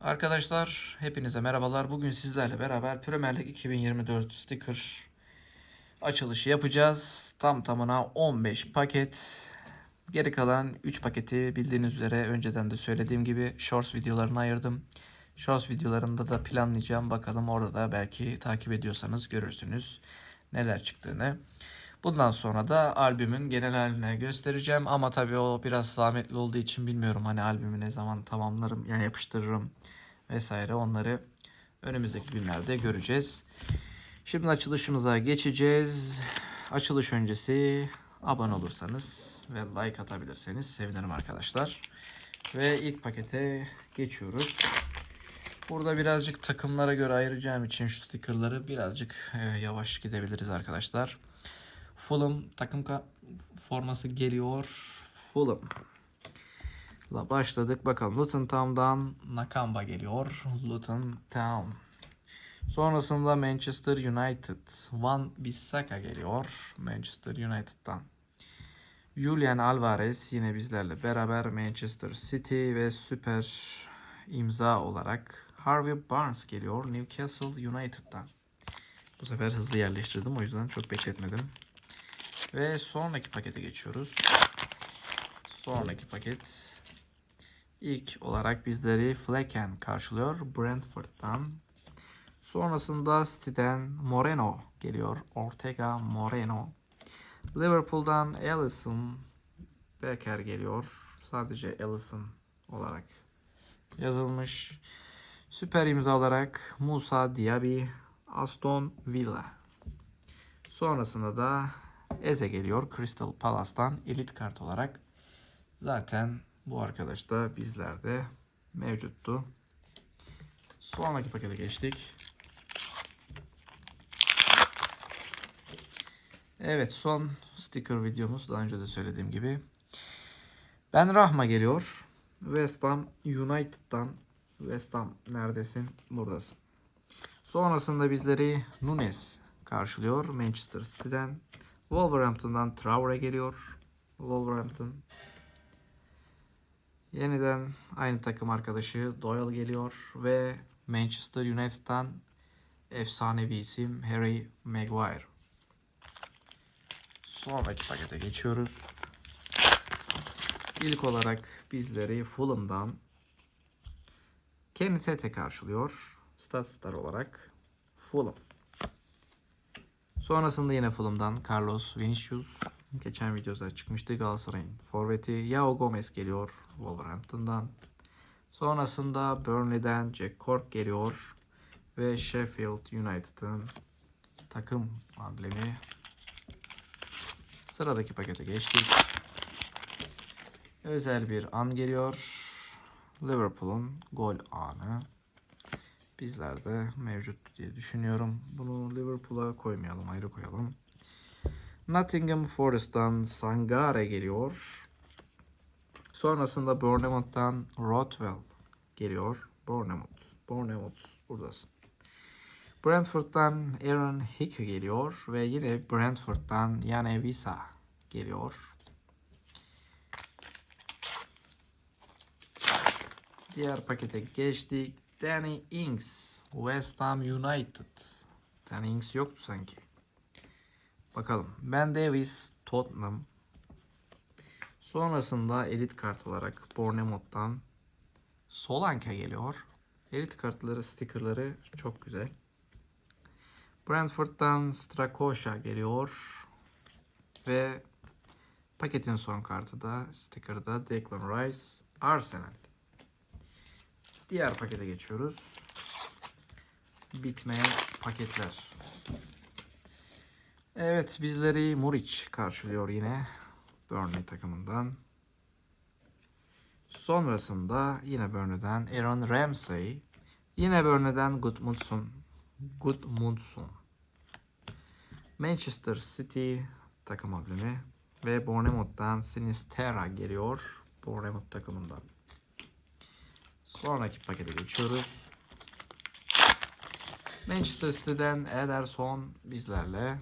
Arkadaşlar hepinize merhabalar. Bugün sizlerle beraber Premier Lig 2024 sticker açılışı yapacağız. Tam tamına 15 paket. Geri kalan 3 paketi bildiğiniz üzere önceden de söylediğim gibi shorts videolarına ayırdım. Shorts videolarında da planlayacağım. Bakalım orada da belki takip ediyorsanız görürsünüz neler çıktığını. Bundan sonra da albümün genel haline göstereceğim ama tabii o biraz zahmetli olduğu için bilmiyorum hani albümü ne zaman tamamlarım yani yapıştırırım vesaire onları önümüzdeki günlerde göreceğiz. Şimdi açılışımıza geçeceğiz. Açılış öncesi abone olursanız ve like atabilirseniz sevinirim arkadaşlar. Ve ilk pakete geçiyoruz. Burada birazcık takımlara göre ayıracağım için şu stickerları birazcık e, yavaş gidebiliriz arkadaşlar. Fulham takım ka- forması geliyor. Fulham. La başladık. Bakalım Luton Town'dan Nakamba geliyor. Luton Town. Sonrasında Manchester United. Van Bissaka geliyor. Manchester United'dan. Julian Alvarez yine bizlerle beraber Manchester City ve süper imza olarak Harvey Barnes geliyor Newcastle United'dan. Bu sefer hızlı yerleştirdim o yüzden çok bekletmedim. Ve sonraki pakete geçiyoruz. Sonraki paket ilk olarak bizleri Flecken karşılıyor Brentford'dan. Sonrasında City'den Moreno geliyor. Ortega Moreno. Liverpool'dan Alisson Becker geliyor. Sadece Alisson olarak yazılmış. Süper imza olarak Musa Diaby Aston Villa. Sonrasında da Eze geliyor Crystal Palace'tan elit kart olarak. Zaten bu arkadaş da bizlerde mevcuttu. Sonraki pakete geçtik. Evet son sticker videomuz daha önce de söylediğim gibi. Ben Rahma geliyor. West Ham United'dan. West Ham neredesin? Buradasın. Sonrasında bizleri Nunes karşılıyor Manchester City'den. Wolverhampton'dan Traore geliyor. Wolverhampton. Yeniden aynı takım arkadaşı Doyle geliyor ve Manchester United'dan efsanevi isim Harry Maguire. Sonraki pakete geçiyoruz. İlk olarak bizleri Fulham'dan Kenny Tete karşılıyor. Stat Star olarak Fulham. Sonrasında yine Fulham'dan Carlos Vinicius. Geçen videoda çıkmıştı Galatasaray'ın forveti. Yao Gomez geliyor Wolverhampton'dan. Sonrasında Burnley'den Jack Cork geliyor. Ve Sheffield United'ın takım amblemi. Sıradaki pakete geçtik. Özel bir an geliyor. Liverpool'un gol anı. Bizlerde mevcut diye düşünüyorum. Bunu Liverpool'a koymayalım, ayrı koyalım. Nottingham Forest'tan Sangare geliyor. Sonrasında Bournemouth'tan Rothwell geliyor. Bournemouth. Bournemouth buradasın. Brentford'dan Aaron Hickey geliyor ve yine Brentford'dan Yane Visa geliyor. Diğer pakete geçtik. Danny Ings, West Ham United. Danny Ings yoktu sanki. Bakalım. Ben Davis, Tottenham. Sonrasında elit kart olarak Bournemouth'tan Solanke geliyor. Elit kartları, stickerları çok güzel. Brentford'dan Strakosha geliyor. Ve paketin son kartı da sticker'da Declan Rice, Arsenal. Diğer pakete geçiyoruz. Bitmeyen paketler. Evet bizleri Muric karşılıyor yine. Burnley takımından. Sonrasında yine Burnley'den Aaron Ramsey. Yine Burnley'den Gudmundsson. Gudmundsson. Manchester City takım ablemi. Ve Bournemouth'tan Sinisterra geliyor. Bournemouth takımından. Sonraki pakete geçiyoruz. Manchester City'den Ederson bizlerle.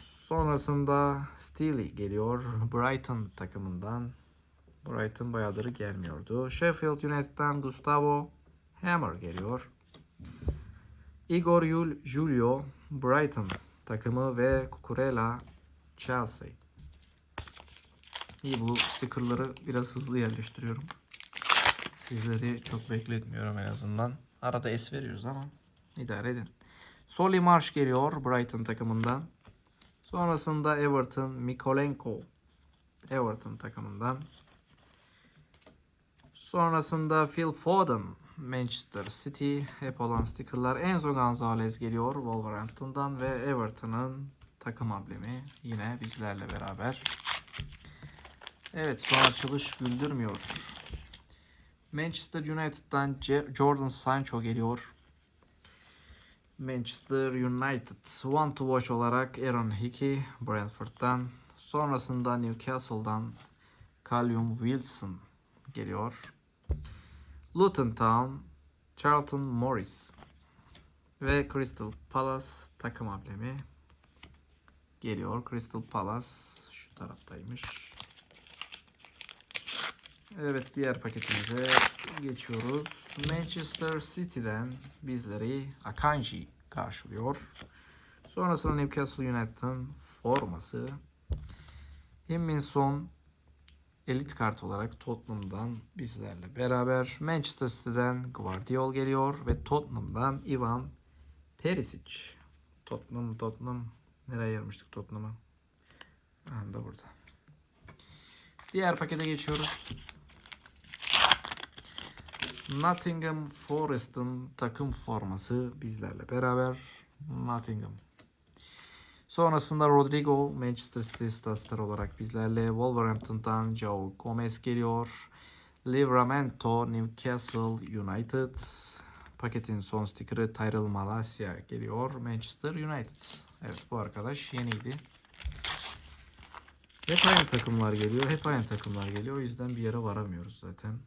Sonrasında Steely geliyor Brighton takımından. Brighton bayağıdır gelmiyordu. Sheffield United'dan Gustavo Hammer geliyor. Igor Yul Julio Brighton takımı ve Cucurella Chelsea. İyi bu stickerları biraz hızlı yerleştiriyorum. Sizleri çok bekletmiyorum en azından. Arada es veriyoruz ama idare edin. Solly Marsh geliyor Brighton takımından. Sonrasında Everton Mikolenko Everton takımından. Sonrasında Phil Foden Manchester City hep olan stickerlar. Enzo Gonzalez geliyor Wolverhampton'dan ve Everton'ın takım amblemi yine bizlerle beraber. Evet son açılış güldürmüyor. Manchester United'dan Jordan Sancho geliyor. Manchester United One to Watch olarak Aaron Hickey Brentford'dan. Sonrasında Newcastle'dan Callum Wilson geliyor. Luton Town Charlton Morris ve Crystal Palace takım amblemi geliyor. Crystal Palace şu taraftaymış. Evet diğer paketimize geçiyoruz. Manchester City'den bizleri Akanji karşılıyor. Sonrasında Newcastle United'ın forması. Himminson elit kart olarak Tottenham'dan bizlerle beraber. Manchester City'den Guardiol geliyor ve Tottenham'dan Ivan Perisic. Tottenham, Tottenham. Nereye ayırmıştık Tottenham'ı? Aha da burada. Diğer pakete geçiyoruz. Nottingham Forest'ın takım forması bizlerle beraber. Nottingham. Sonrasında Rodrigo Manchester City Star olarak bizlerle. Wolverhampton'dan Joe Gomez geliyor. Livramento Newcastle United. Paketin son stikeri Tyrell Malasia geliyor. Manchester United. Evet bu arkadaş yeniydi. Hep aynı takımlar geliyor. Hep aynı takımlar geliyor. O yüzden bir yere varamıyoruz zaten.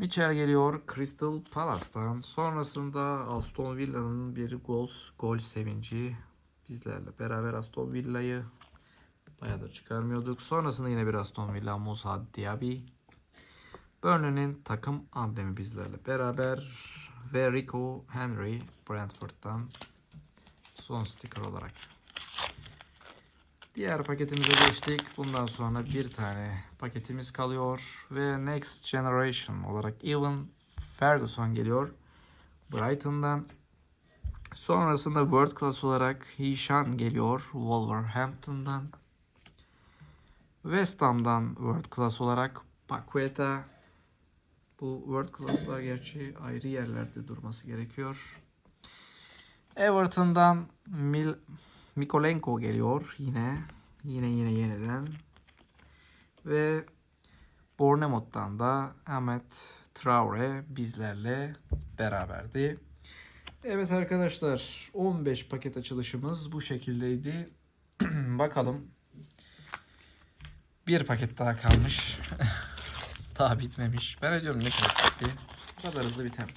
Mitchell geliyor Crystal Palace'tan. Sonrasında Aston Villa'nın bir gol, gol sevinci bizlerle beraber Aston Villa'yı bayağıdır çıkarmıyorduk. Sonrasında yine bir Aston Villa Musa Diaby. Burnley'nin takım amblemi bizlerle beraber ve Rico Henry Brentford'dan son sticker olarak. Diğer paketimize geçtik. Bundan sonra bir tane paketimiz kalıyor. Ve Next Generation olarak Evan Ferguson geliyor. Brighton'dan. Sonrasında World Class olarak Hishan geliyor. Wolverhampton'dan. West Ham'dan World Class olarak Paqueta. Bu World Class'lar gerçi ayrı yerlerde durması gerekiyor. Everton'dan Mil Mikolenko geliyor yine. Yine yine yeniden. Ve Bournemouth'tan da Ahmet Traore bizlerle beraberdi. Evet arkadaşlar 15 paket açılışımız bu şekildeydi. Bakalım. Bir paket daha kalmış. daha bitmemiş. Ben ödüyorum ne kadar bitti. Bu kadar hızlı biter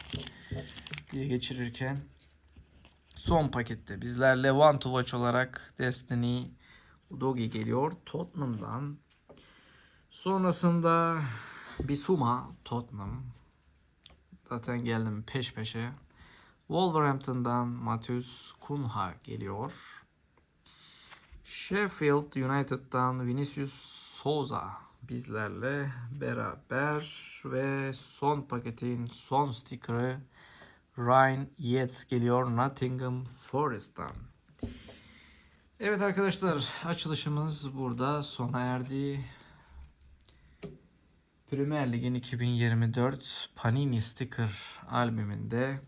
diye geçirirken son pakette bizlerle One to Watch olarak Destiny Udogi geliyor Tottenham'dan. Sonrasında Bisuma Tottenham. Zaten geldim peş peşe. Wolverhampton'dan Matheus Cunha geliyor. Sheffield United'dan Vinicius Souza bizlerle beraber ve son paketin son sticker'ı Ryan Yates geliyor Nottingham Forest'tan. Evet arkadaşlar açılışımız burada sona erdi. Premier Lig'in 2024 Panini Sticker albümünde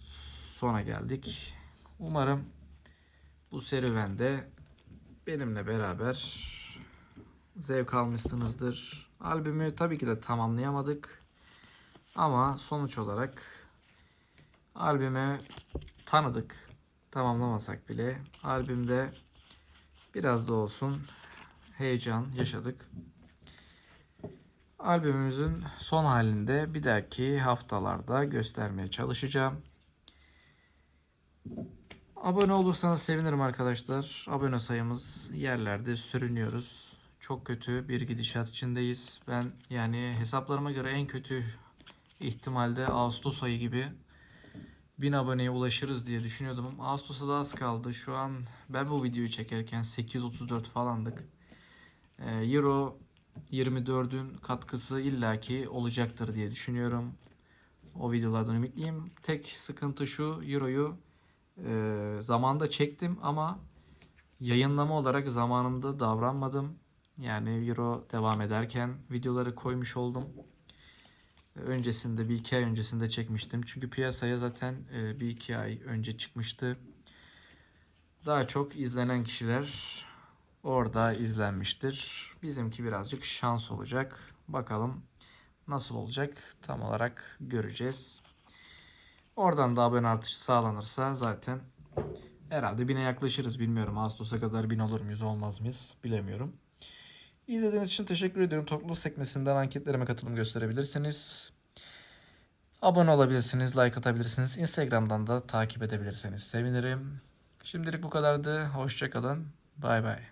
sona geldik. Umarım bu serüvende benimle beraber zevk almışsınızdır. Albümü tabii ki de tamamlayamadık. Ama sonuç olarak albümü tanıdık. Tamamlamasak bile albümde biraz da olsun heyecan yaşadık. Albümümüzün son halinde bir dahaki haftalarda göstermeye çalışacağım. Abone olursanız sevinirim arkadaşlar. Abone sayımız yerlerde sürünüyoruz. çok kötü bir gidişat içindeyiz. Ben yani hesaplarıma göre en kötü ihtimalde Ağustos ayı gibi 1000 aboneye ulaşırız diye düşünüyordum. Ağustos'a da az kaldı. Şu an ben bu videoyu çekerken 834 falandık. Ee, Euro 24'ün katkısı illaki olacaktır diye düşünüyorum. O videolardan ümitliyim. Tek sıkıntı şu Euro'yu e, zamanda çektim ama yayınlama olarak zamanında davranmadım. Yani Euro devam ederken videoları koymuş oldum. Öncesinde bir iki ay öncesinde çekmiştim. Çünkü piyasaya zaten e, bir iki ay önce çıkmıştı. Daha çok izlenen kişiler orada izlenmiştir. Bizimki birazcık şans olacak. Bakalım nasıl olacak tam olarak göreceğiz. Oradan da abone artışı sağlanırsa zaten herhalde bine yaklaşırız. Bilmiyorum Ağustos'a kadar bin olur muyuz olmaz mıyız bilemiyorum. İzlediğiniz için teşekkür ediyorum. Topluluk sekmesinden anketlerime katılım gösterebilirsiniz. Abone olabilirsiniz, like atabilirsiniz. Instagram'dan da takip edebilirsiniz. Sevinirim. Şimdilik bu kadardı. Hoşçakalın. Bay bay.